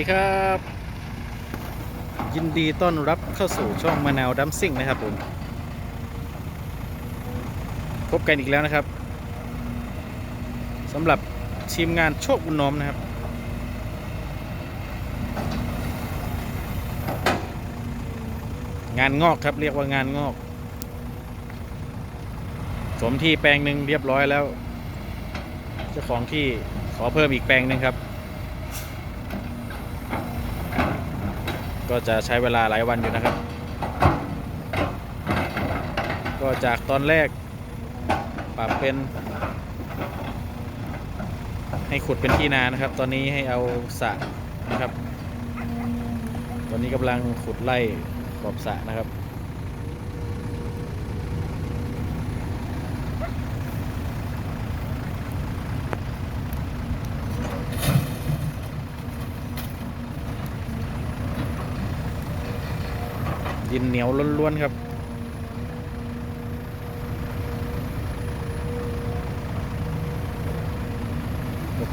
ดีครับ ยินดีต้อนรับเข้าสู่ช่องมะนาวดัมซิ่งนะครับผมพบกันอีกแล้วนะครับสำหรับทีมงานโชคบุญน้อมนะครับ งานงอกครับเรียกว่างานงอกสมที่แปลงหนึ่งเรียบร้อยแล้ว เจ้าของที่ขอเพิ่มอีกแปลงหนึ่งครับ ก็จะใช้เวลาหลายวันอยู่นะครับ ก็จากตอนแรกปรับเป็น ให้ขุดเป็นที่นานะครับ ตอนนี้ให้เอาสระนะครับ ตอนนี้กำลังขุดไล่ขอบสระนะครับ ดินเหนียวล้วนๆครับ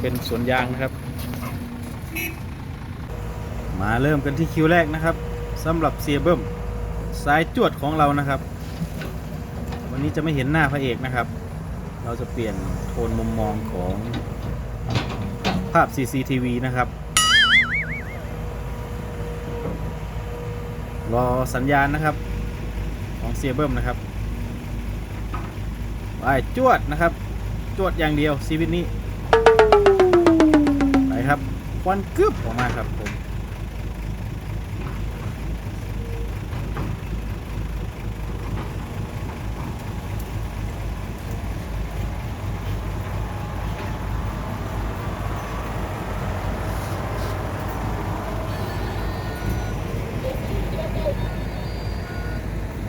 เป็นสวนยางนะครับ มาเริ่มกันที่คิวแรกนะครับสำหรับเซียเบิ้มสายจวดของเรานะครับ วันนี้จะไม่เห็นหน้าพระเอกนะครับ เราจะเปลี่ยนโทนมุมมองของภาพ CCTV นะครับ รอสัญญาณนะครับ ของเซียเบิ้มนะครับไปจวดนะครับ จวดอย่างเดียวชีวิตนี้ ไปครับควันกึบออกมาครับผ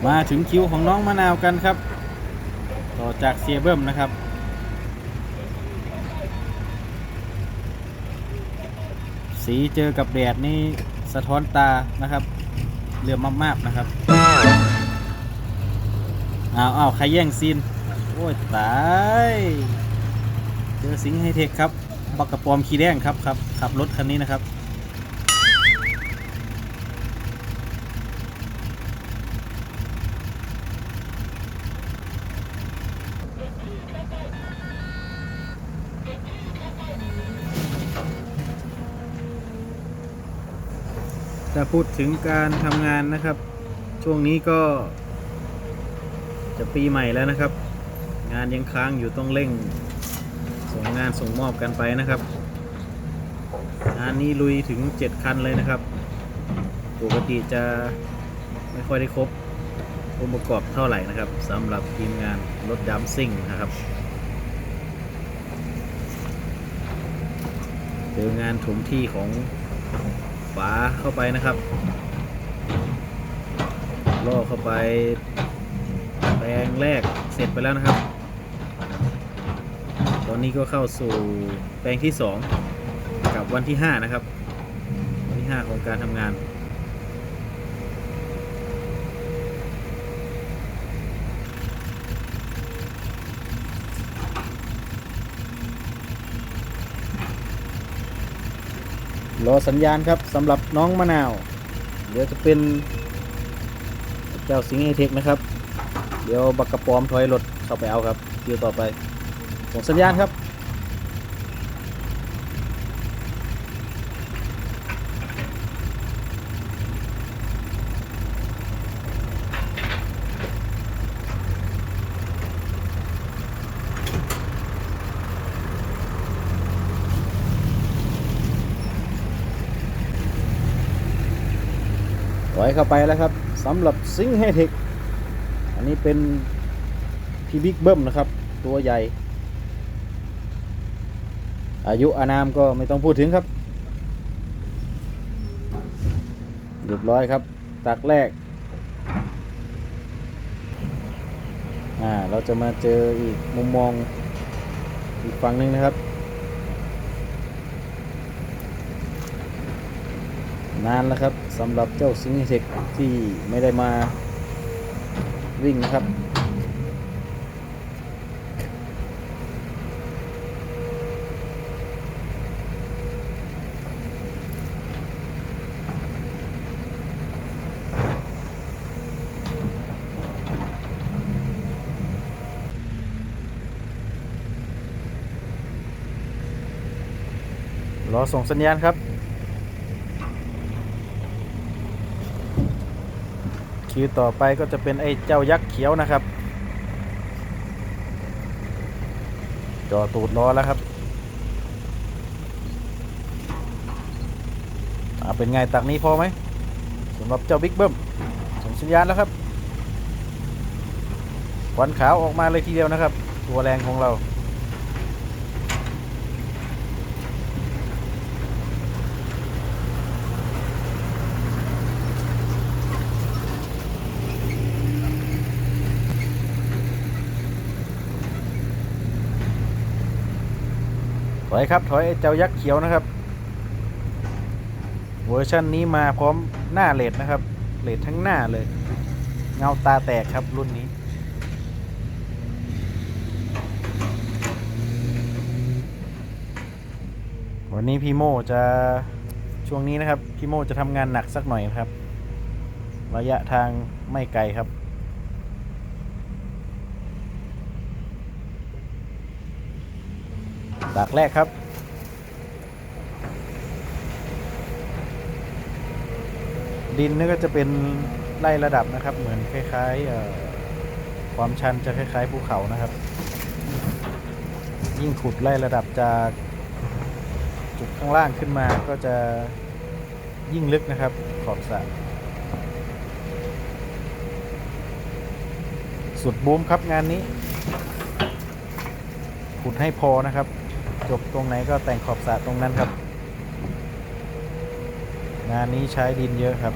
มาถึงคิวของน้องมะนาวกันครับ ต่อจากเซียเบิ้มนะครับสีเจอกับแดดนี่สะท้อนตานะครับเรือมากๆนะครับอ้าวอ้าวใครแย่งซีน โอ้ย ตาย เจอสิงห์ไฮเทคครับ บักกระปอมขีแดงครับครับ ขับรถคันนี้นะครับ พูดถึงการทำงานนะครับ ช่วงนี้ก็ จะปีใหม่แล้วนะครับ งานยังค้างอยู่ต้องเร่ง ส่งงานส่งมอบกันไปนะครับ งานนี้ลุยถึง 7 คันเลยนะครับ ปกติจะไม่ค่อยได้ครบองค์ประกอบเท่าไหร่นะครับสำหรับทีมงานรถดัมซิ่งนะครับเจองานถมที่ของ ฝาเข้าไปนะครับล่อเข้าไปแปลงแรกเสร็จไปแล้วนะครับ ตอนนี้ก็เข้าสู่แปลงที่ 2 กับวันที่ 5 นะครับ วันที่ 5 ของการทำงาน รอสัญญาณครับสำหรับน้องมะนาว เดี๋ยวจะเป็นเจ้าสิงห์ไอเทคนะครับ เดี๋ยวบักกระปอมถอยรถเข้าไปเอาครับคิวต่อไปส่งสัญญาณครับ อยเข้าไปแล้วครับสำหรับซิง h ์ i เทคอันนี้เป็นพีบิ๊กเบิ้มนะครับ ตัวใหญ่ อายุอานามก็ไม่ต้องพูดถึงครับเรียบร้อยครับ ตักแรกอ่าเราจะมาเจออีกมุมมองอีกฝั่งหนึ่งนะครับ นานแล้วครับสำหรับเจ้าซิงเทคที่ไม่ได้มาวิ่งนะครับ รอส่งสัญญาณครับ คิวต่อไปก็จะเป็นไอ้เจ้ายักษ์เขียวนะครับจอตูดรอแล้วครับอ่าเป็นไงตักนี้พอไหมสำหรับเจ้าบิ๊กเบิ้มส่งสัญญาณแล้วครับควันขาวออกมาเลยทีเดียวนะครับ ตัวแรงของเรา อยครับถอยเจ้ายักษ์เขียวนะครับ เวอร์ชันนี้มาพร้อมหน้าเลดนะครับเลดทั้งหน้าเลย เงาตาแตกครับรุ่นนี้วันนี้พี่โมจะช่วงนี้นะครับพี่โมจะทำงานหนักสักหน่อยครับ ระยะทางไม่ไกลครับ ตากแรกครับ ดินนี่ก็จะเป็นไล่ระดับนะครับ เหมือนคล้ายๆความชันจะคล้ายๆภูเขานะครับ ยิ่งขุดไล่ระดับจากจุดข้างล่างขึ้นมาก็จะยิ่งลึกนะครับขอบสระสุดบูมครับงานนี้ ขุดให้พอนะครับ จบตรงไหนก็แต่งขอบสระตรงนั้นครับ งานนี้ใช้ดินเยอะครับ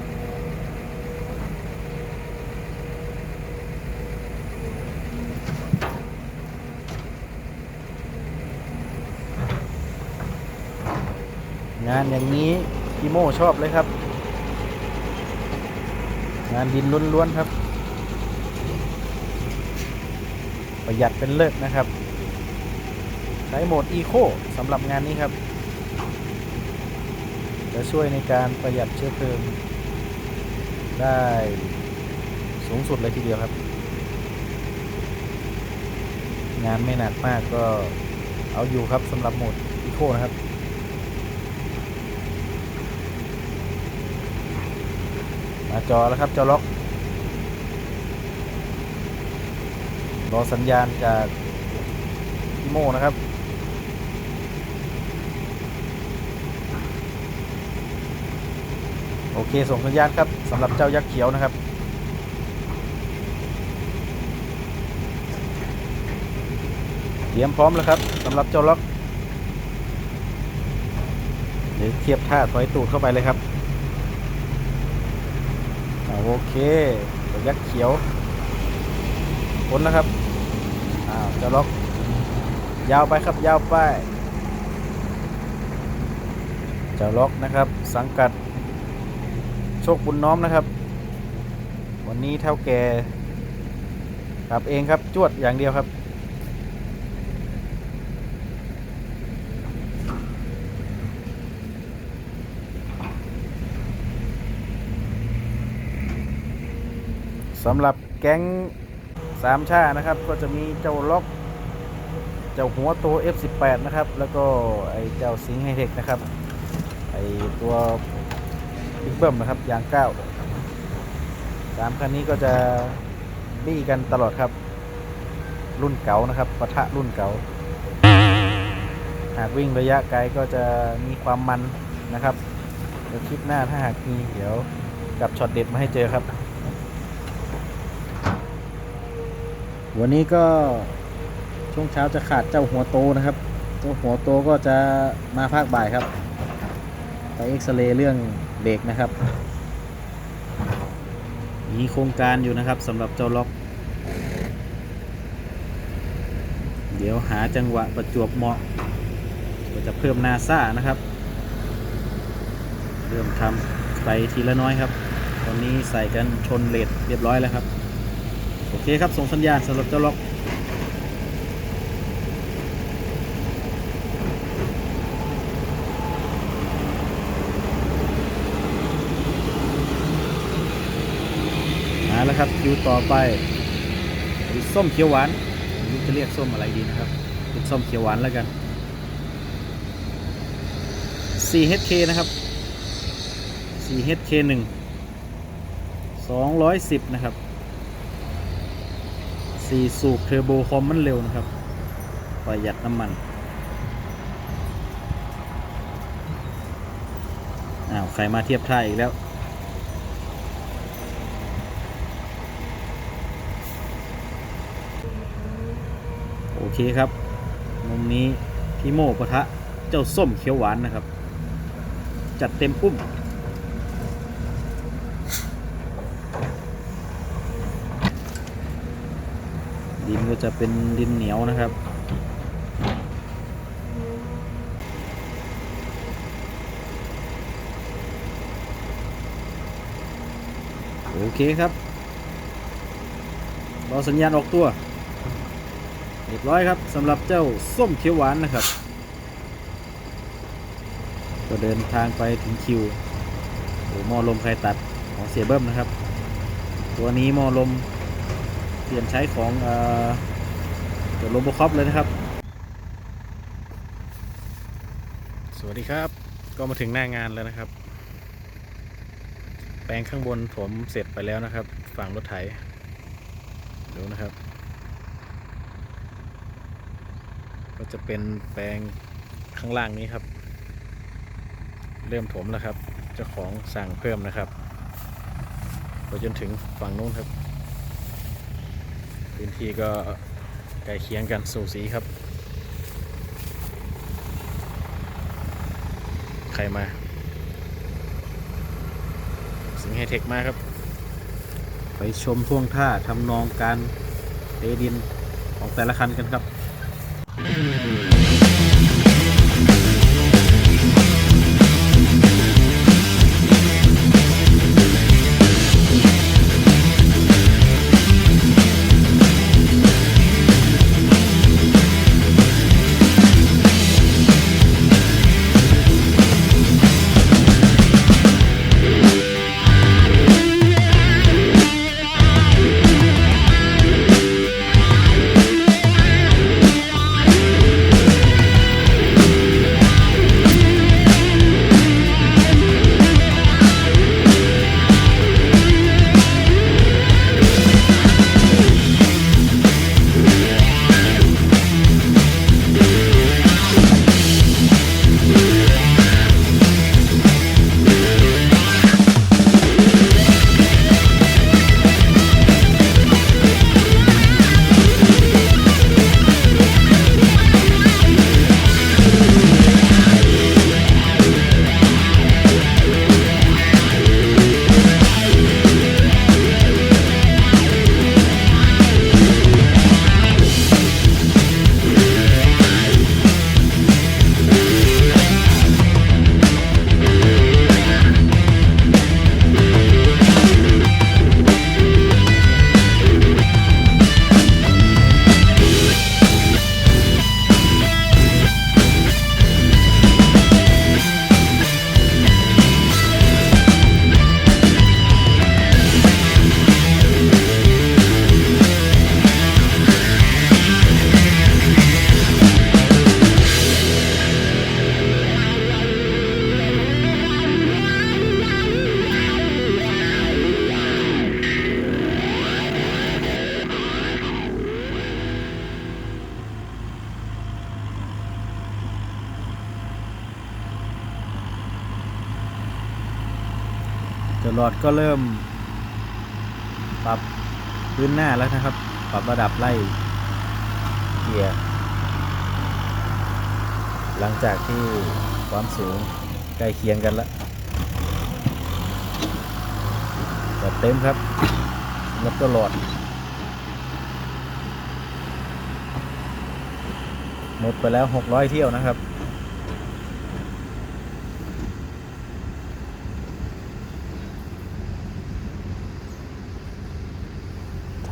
งานอย่างนี้พี่โมชอบเลยครับ งานดินล้วนๆครับ ประหยัดเป็นเลิศนะครับ ช้โหมดอีโคสำหรับงานนี้ครับ จะช่วยในการประหยัดเชื้อเพลิง ได้สูงสุดเลยทีเดียวครับ งานไม่หนักมากก็เอาอยู่ครับสำหรับโหมดอีโคนะครับมาจอแล้วครับจอล็อกรอสัญญาณจากพี่โมนะครับ โอเคส่งสัญญาณครับสำหรับเจ้ายักษ์เขียวนะครับ เตรียมพร้อมแล้วครับสำหรับเจ้าล็อกเดี๋ยวเทียบท่าถอยตูดเข้าไปเลยครับโอเคยักษ์เขียวพ้นแล้วครับอ้าวเจ้าล็อก ยาวไปครับยาวไปเจ้าล็อกนะครับ สังกัด โชคบุญน้อมนะครับ วันนี้เท่าแก่ขับเองครับจวดอย่างเดียวครับ สำหรับแก๊งสามชานะครับ ก็จะมีเจ้าล็อกเจ้าหัวโต F18 นะครับ แล้วก็ไอเจ้าสิงห์ไฮเทคนะครับ ไอตัว บิ๊กเบิ้มนะครับยางเก้าสามคันนี้ก็จะบี้กันตลอดครับ รุ่นเก่านะครับปะทะรุ่นเก่าหากวิ่งระยะไกลก็จะมีความมันนะครับเดี๋ยวคลิปหน้าถ้าหากมีเดี๋ยวกลับช็อตเด็ดมาให้เจอครับ วันนี้ก็ช่วงเช้าจะขาดเจ้าหัวโตนะครับ เจ้าหัวโตก็จะมาภาคบ่ายครับ ไปเอ็กซเรย์เรื่อง เบรกนะครับ มีโครงการอยู่นะครับสำหรับเจ้าล็อก เดี๋ยวหาจังหวะประจวบเหมาะ ก็จะเพิ่มนาซ่านะครับ เริ่มทำไปทีละน้อยครับ ตอนนี้ใส่กันชนเลดเรียบร้อยแล้วครับ โอเคครับส่งสัญญาณสำหรับเจ้าล็อก มาแล้วครับคิวต่อไปส้มเขียวหวานไม่รู้จะเรียกส้มอะไรดีนะครับ เป็นส้มเขียวหวานแล้วกัน 4HK นะครับ 4HK 1 210 นะครับ 4 สูบเทอร์โบคอมมันเร็วนะครับ ประหยัดน้ำมัน อ้าว ใครมาเทียบท่าอีกแล้ว เคครับ มุมนี้พี่โมปะทะเจ้าส้มเขียวหวานนะครับ จัดเต็มปุ้มดินก็จะเป็นดินเหนียวนะครับ โอเคครับรอสัญญาณออกตัว เรียบร้อยครับสำหรับเจ้าส้มเขียวหวานนะครับ ก็เดินทางไปถึงคิวหม้อลมใครตัดของเสียเบิ้มนะครับ ตัวนี้หม้อลมเปลี่ยนใช้ของเอ่อตัวโลโบคอปเลยนะครับ สวัสดีครับก็มาถึงหน้างานแล้วนะครับ แปลงข้างบนถมเสร็จไปแล้วนะครับ ฝั่งรถไถดูนะครับ ก็จะเป็นแปลงข้างล่างนี้ครับ เริ่มถมแล้วครับ เจ้าของสั่งเพิ่มนะครับไปจนถึงฝั่งนู้นครับ พื้นที่ก็ใกล้เคียงกันสูสีครับ ใครมา สิงห์ไฮเทคมาครับ ไปชมท่วงท่าทำนองการเทดินของแต่ละคันกันครับ จรอดก็เริ่ม ปรับพื้นหน้าแล้วนะครับ ปรับระดับไล่เกียร์หลังจากที่ความสูงใกล้เคียงกันแล้วจัดเต็มครับรถก็หลอดหมดไปแล้ว 600 เที่ยวนะครับ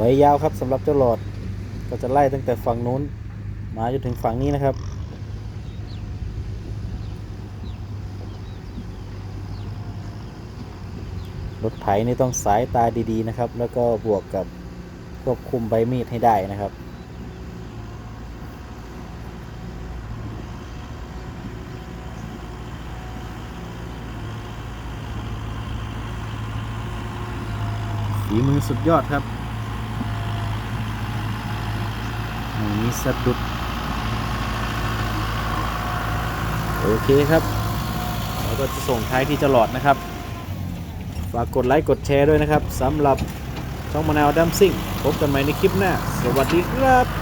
ไหวยาวครับสำหรับเจ้าหลอด ก็จะไล่ตั้งแต่ฝั่งนู้น มาจนถึงฝั่งนี้นะครับ รถไถนี่ต้องสายตาดีๆนะครับ แล้วก็บวกกับควบคุมใบมีดให้ได้นะครับฝีมือสุดยอดครับ สะดุด โอเคครับเราก็จะส่งท้ายที่จรอดนะครับ ฝากกดไลค์กดแชร์ด้วยนะครับสำหรับช่องมะนาวดัมซิ่ง พบกันใหม่ในคลิปหน้า สวัสดีครับ